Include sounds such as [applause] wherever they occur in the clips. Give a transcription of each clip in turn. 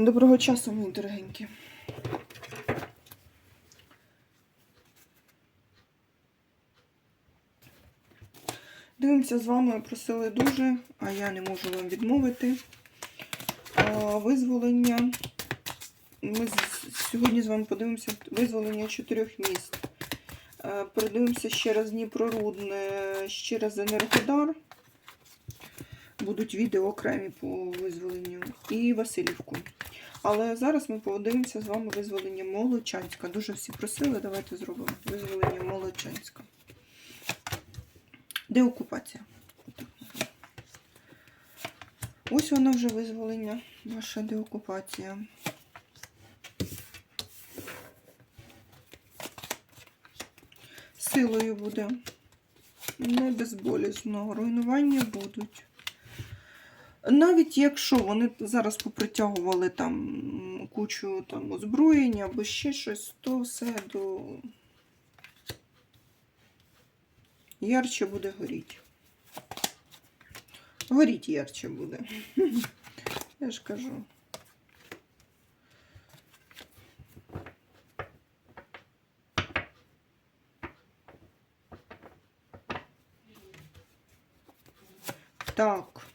Доброго часу, мої дорогенькі. Дивимося з вами, просили дуже, а я не можу вам відмовити. Визволення. Ми сьогодні з вами подивимося визволення чотирьох міст. Передивимося ще раз Дніпрорудне, ще раз Енергодар. Будуть відео окремі по визволенню. І Васильівку. Але зараз ми подивимося з вами визволення Молочанська. Дуже всі просили, давайте зробимо визволення Молочанська. Деокупація. Ось воно вже визволення, ваша деокупація. Силою буде. Не безболісно. Руйнування будуть. Навіть якщо вони зараз попритягували там кучу там озброєння або ще щось, то все до ярче буде горіти. Горіть ярче буде. [laughs] Я ж кажу. Так.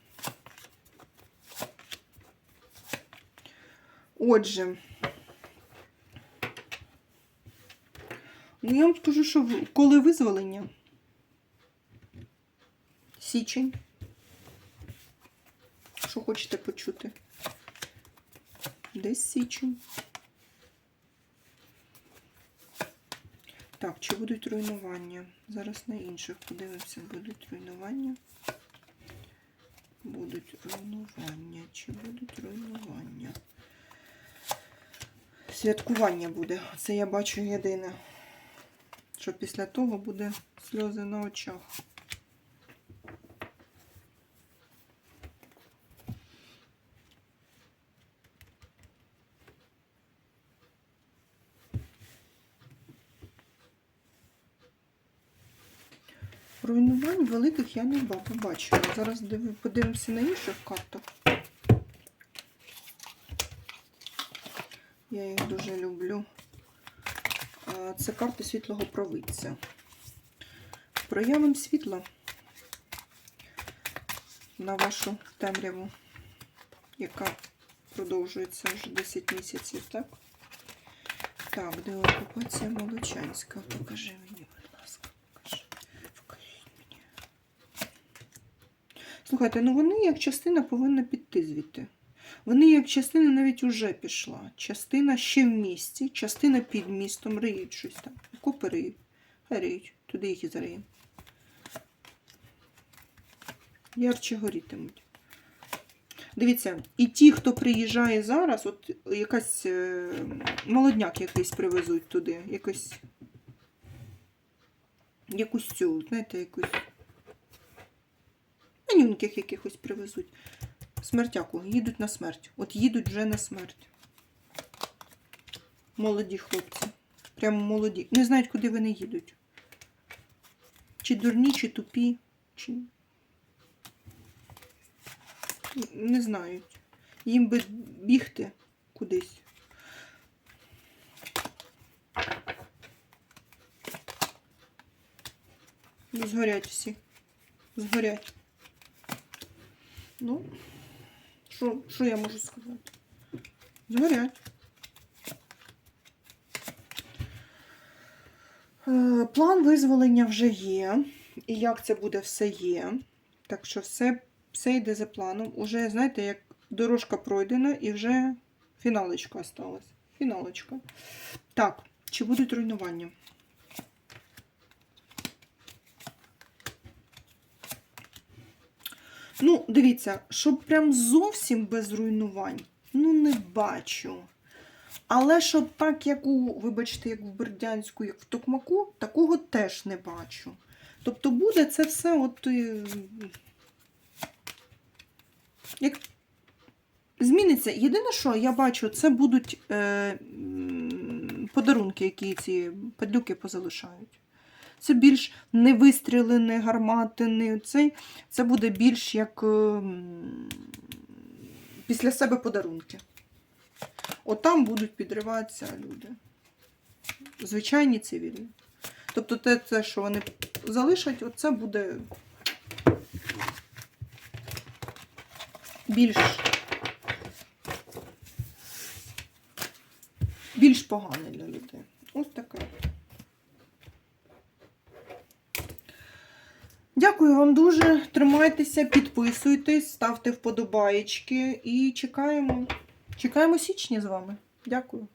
Отже. Ну, я вам скажу, що коли визволення? Січень. Що хочете почути? Десь січень. Так, чи будуть руйнування? Зараз на інших подивимося, будуть руйнування. Будуть руйнування. Чи будуть руйнування? Святкування буде. Це я бачу єдине. Що після того буде сльози на очах. Руйнувань великих я не ба- побачила. Зараз подивимося на інших картах. Я їх дуже люблю. Це карти світлого провидця. Проявимо світло на вашу темряву, яка продовжується вже 10 місяців, так? Так, де окупація Молочанська? Покажи мені, будь ласка, покажи. Покажіть мені. Слухайте, ну вони як частина повинна піти звідти. Вони як частина навіть уже пішла. Частина ще в місті, частина під містом, риють щось там. Купи риють. Хай риють. Туди їх і зариємо. Ярче горітимуть. Дивіться, і ті, хто приїжджає зараз, от якась е, молодняк якийсь привезуть туди, якось якусь цю, знаєте, якусь манюньких якихось привезуть. Смертяку, їдуть на смерть. От їдуть вже на смерть. Молоді хлопці. Прямо молоді. Не знають, куди вони їдуть. Чи дурні, чи тупі, чи. Не знають. Їм би бігти кудись. Згорять всі. Згорять. Ну, що, що я можу сказати? Згорять. Е, План визволення вже є. І як це буде, все є. Так що все, все йде за планом. Уже, знаєте, як дорожка пройдена і вже фіналочка осталась. Фіналочка. Так, чи будуть руйнування? Ну, дивіться, щоб прям зовсім без руйнувань, ну не бачу. Але щоб так, як у, вибачте, як в Бердянську, як в Токмаку, такого теж не бачу. Тобто буде це все от. е, Як зміниться. Єдине, що я бачу, це будуть е, подарунки, які ці падлюки позалишають. Це більш не вистріли, гармати, не цей. Це буде більш як ем, після себе подарунки. Отам будуть підриватися люди. Звичайні цивільні. Тобто те, те, що вони залишать, оце буде більш, більш погане для людей. Ось таке. Дякую вам дуже. Тримайтеся, підписуйтесь, ставте вподобаєчки і чекаємо. Чекаємо січня з вами. Дякую.